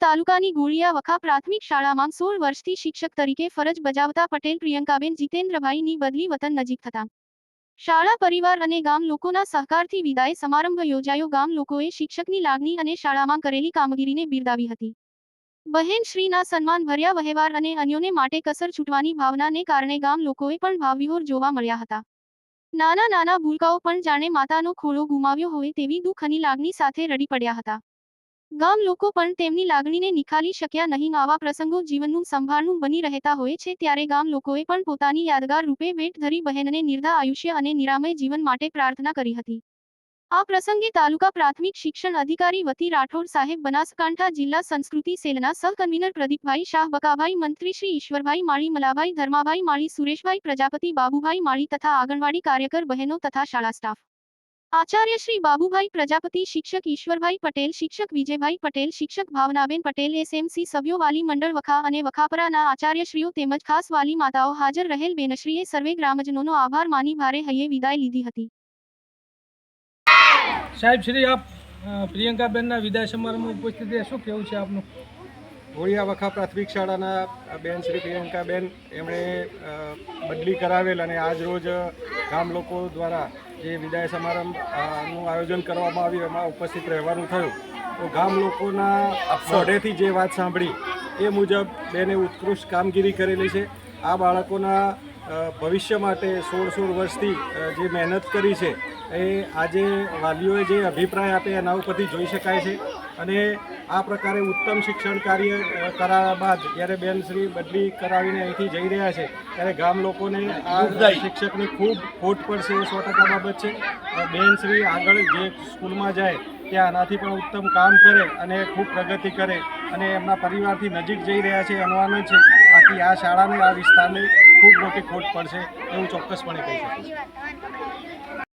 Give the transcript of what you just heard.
તાલુકાની ગોળિયા વખા પ્રાથમિક શાળામાં સોળ વર્ષથી શિક્ષક તરીકે ફરજ બજાવતા પટેલ પ્રિયંકાબેન જીતેન્દ્રભાઈની બદલી વતન નજીક થતા. શાળા પરિવાર અને ગામ લોકોના સહકારથી વિદાય સમારંભ યોજાયો. ગામ લોકોએ શિક્ષકની લાગણી અને શાળામાં કરેલી કામગીરીને બિરદાવી હતી. બહેન શ્રીના સન્માન ભર્યા વહેવાર અને અન્યોને માટે કસર છૂટવાની ભાવનાને કારણે ગામ લોકોએ પણ ભાવવિહોર જોવા મળ્યા હતા. નાના નાના ભૂલકાઓ પણ જાણે માતાનો ખોળો ગુમાવ્યો હોય તેવી દુઃખની લાગણી સાથે રડી પડ્યા હતા. ગામ લોકો પણ તેમની લાગણીને નિખાલી શક્યા નહીં. આવા પ્રસંગો જીવનનું સંભાળનું બની રહેતા હોય છે ત્યારે ગામ લોકોએ પણ પોતાની યાદગાર રૂપે ભેટ ધરી બહેનને નિર્ધા આયુષ્ય અને નિરામય જીવન માટે પ્રાર્થના કરી હતી. આ પ્રસંગે તાલુકા પ્રાથમિક શિક્ષણ અધિકારી વતી રાઠોડ સાહેબ બનાસકાંઠા જિલ્લા સંસ્કૃતિ સેલના સહકન્વીનર પ્રદીપભાઈ શાહ, બકાભાઈ મંત્રી શ્રી ઈશ્વરભાઈ માળી, મલાભાઈ ધર્માભાઈ માળી, સુરેશભાઈ પ્રજાપતિ, બાબુભાઈ માળી તથા આંગણવાડી કાર્યકર બહેનો તથા શાળા સ્ટાફ આચાર્ય શ્રી બાબુભાઈ પ્રજાપતિ શિક્ષક ઈશ્વરભાઈ પટેલ શિક્ષક વિજયભાઈ પટેલ શિક્ષક ભાવનાબેન પટેલ એસએમસી સભ્યો વાલી મંડળ વખા અને વખાપરાના આચાર્યશ્રીઓ તેમજ ખાસ વાલી માતાઓ હાજર રહેલ બેનશ્રીએ સર્વે ગ્રામજનોનો આભાર માની ભારે હૈયે વિદાય લીધી હતી. સાહેબ શ્રી આપ પ્રિયંકાબેનના વિદાય સમારંભમાં ઉપસ્થિત શું કેવું છે આપનું? હોળિયા વખા પ્રાથમિક શાળાના બેન શ્રી પ્રિયંકાબેન એમણે બદલી કરાવેલ અને આજ રોજ ગામ લોકો દ્વારા જે વિદાય સમારંભનું આયોજન કરવામાં આવ્યું એમાં ઉપસ્થિત રહેવાનું થયું. તો ગામ લોકોના મોઢેથી જે વાત સાંભળી એ મુજબ બેને ઉત્કૃષ્ટ કામગીરી કરેલી છે. આ બાળકોના ભવિષ્ય માટે સોળ સોળ વર્ષથી જે મહેનત કરી છે એ આજે વાલીઓએ જે અભિપ્રાય આપે એના ઉપરથી જોઈ શકાય છે. અને આ પ્રકારે ઉત્તમ શિક્ષણ કાર્ય કરાવ્યા બાદ જ્યારે બેન શ્રી બદલી કરાવીને અહીંથી જઈ રહ્યા છે ત્યારે ગામ લોકોને આ શિક્ષકની ખૂબ ખોટ પડશે એ સો ટકા બાબત છે. બેન શ્રી આગળ જે સ્કૂલમાં જાય ત્યાં આનાથી પણ ઉત્તમ કામ કરે અને ખૂબ પ્રગતિ કરે અને એમના પરિવારથી નજીક જઈ રહ્યા છે એનો આનંદ છે. બાકી આ શાળાને આ વિસ્તારને ખૂબ મોટી ખોટ પડશે એવું ચોક્કસપણે કહી શકું છું.